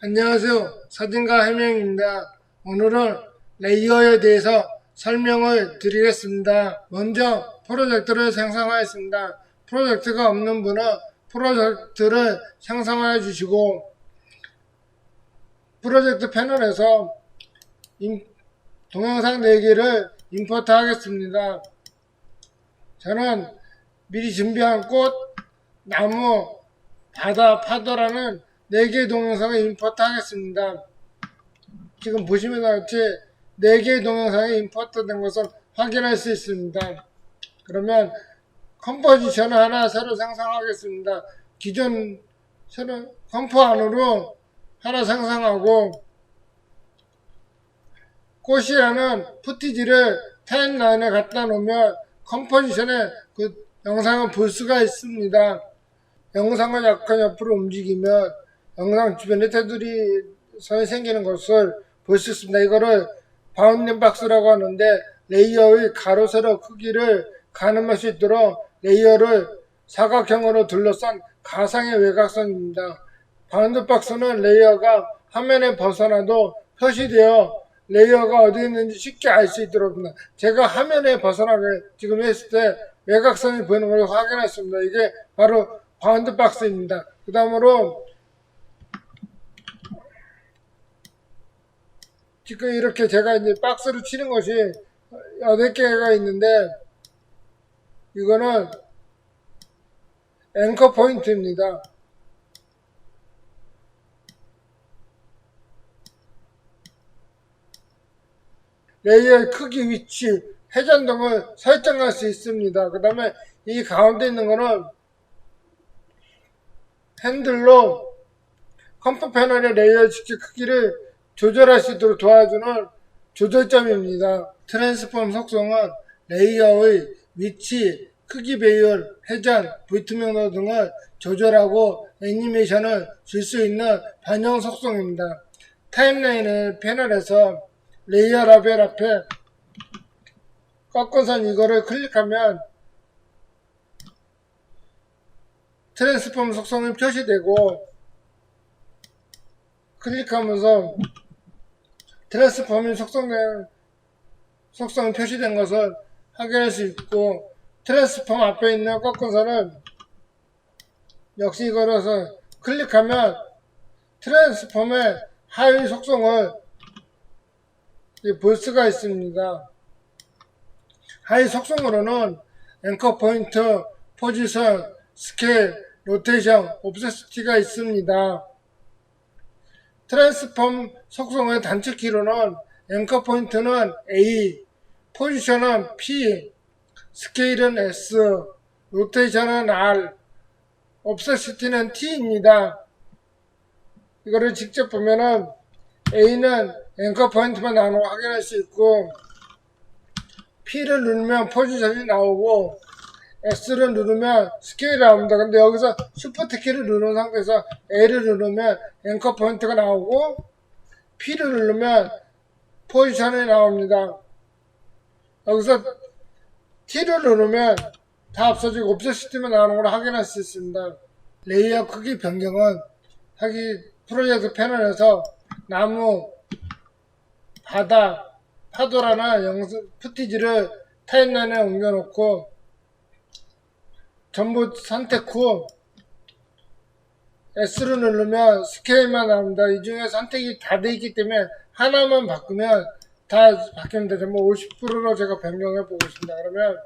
안녕하세요. 사진가 해명입니다. 오늘은 레이어에 대해서 설명을 드리겠습니다. 먼저 프로젝트를 생성하였습니다. 프로젝트가 없는 분은 프로젝트를 생성하여 주시고 프로젝트 패널에서 임- 동영상 4개를 임포트 하겠습니다. 저는 미리 준비한 꽃, 나무, 바다, 파도라는 4개의 동영상을 임포트 하겠습니다. 지금 보시면 같이 4개의 동영상이 임포트 된 것을 확인할 수 있습니다. 그러면 컴포지션을 하나 새로 생성하겠습니다. 기존 새로 컴포 안으로 하나 생성하고 꽃이라는 푸티지를 타임라인에 갖다 놓으면 컴포지션에 그 영상을 볼 수가 있습니다. 영상을 약간 옆으로 움직이면 영상 주변에 테두리 선이 생기는 것을 볼 수 있습니다. 이거를 바운딩 박스라고 하는데 레이어의 가로 세로 크기를 가늠할 수 있도록 레이어를 사각형으로 둘러싼 가상의 외곽선입니다. 바운드 박스는 레이어가 화면에 벗어나도 표시되어 레이어가 어디 있는지 쉽게 알 수 있도록 합니다. 제가 화면에 벗어나게 지금 했을 때 외곽선이 보이는 걸 확인했습니다. 이게 바로 바운드 박스입니다. 그 다음으로 지금 이렇게 제가 이제 박스를 치는 것이 여덟 개가 있는데 이거는 앵커 포인트입니다. 레이어의 크기, 위치, 회전 등을 설정할 수 있습니다. 그 다음에 이 가운데 있는 거는 핸들로 컴프 패널의 레이어 직접 크기를 조절할 수 있도록 도와주는 조절점입니다. 트랜스폼 속성은 레이어의 위치, 크기 배열, 회전, 불투명도 등을 조절하고 애니메이션을 줄 수 있는 반영 속성입니다. 타임라인을 패널에서 레이어 라벨 앞에 꺾어선 이거를 클릭하면 트랜스폼 속성이 표시되고 클릭하면서 트랜스폼이 속성된 속성이 표시된 것을 확인할 수 있고 트랜스폼 앞에 있는 꺾은 선은 역시 이거로서 클릭하면 트랜스폼의 하위 속성을 볼 수가 있습니다. 하위 속성으로는 앵커 포인트, 포지션, 스케일, 로테이션, 옵세시티가 있습니다. 트랜스폼 속성의 단축 키로는 앵커 포인트는 A, 포지션은 P, 스케일은 S, 로테이션은 R, 옵세시티는 T입니다. 이거를 직접 보면은 A는 앵커 포인트만 거 확인할 수 있고 P를 누르면 포지션이 나오고 S를 누르면 스케일이 나옵니다. 근데 여기서 슈퍼트 키를 누른 상태에서 A를 누르면 앵커 포인트가 나오고 P를 누르면 포지션이 나옵니다. 여기서 T를 누르면 다 없어지고 옵저시티만 나오는 걸 확인할 수 있습니다. 레이어 크기 변경은 자기 프로젝트 패널에서 나무, 바다, 파도라는 영상 푸티지를 타임라인에 옮겨놓고 전부 선택 후 S를 누르면 스케일만 나옵니다. 이 중에 선택이 다 돼 있기 때문에 하나만 바꾸면 다 바뀝니다. 전부 50%로 제가 변경해 보겠습니다. 그러면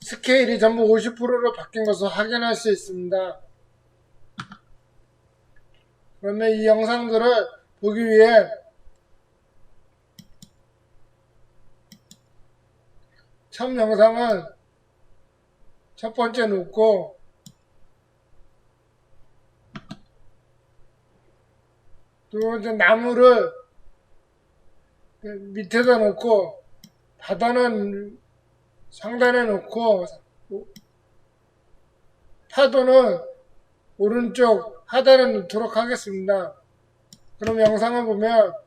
스케일이 전부 50%로 바뀐 것을 확인할 수 있습니다. 그러면 이 영상들을 보기 위해 첫 영상은 첫 번째 놓고 두 번째 나무를 그 밑에다 놓고 바다는 상단에 놓고 파도는 오른쪽 하단에 놓도록 하겠습니다. 그럼 영상을 보면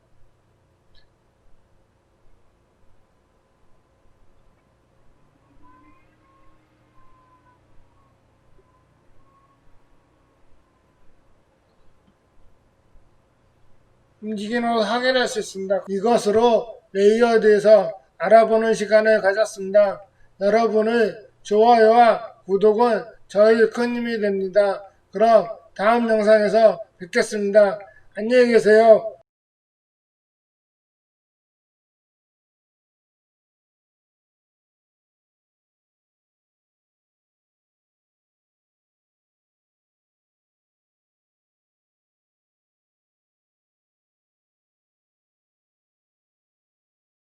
움직이는 걸 확인할 수 있습니다. 이것으로 레이어에 대해서 알아보는 시간을 가졌습니다. 여러분의 좋아요와 구독은 저희 큰 힘이 됩니다. 그럼 다음 영상에서 뵙겠습니다. 안녕히 계세요.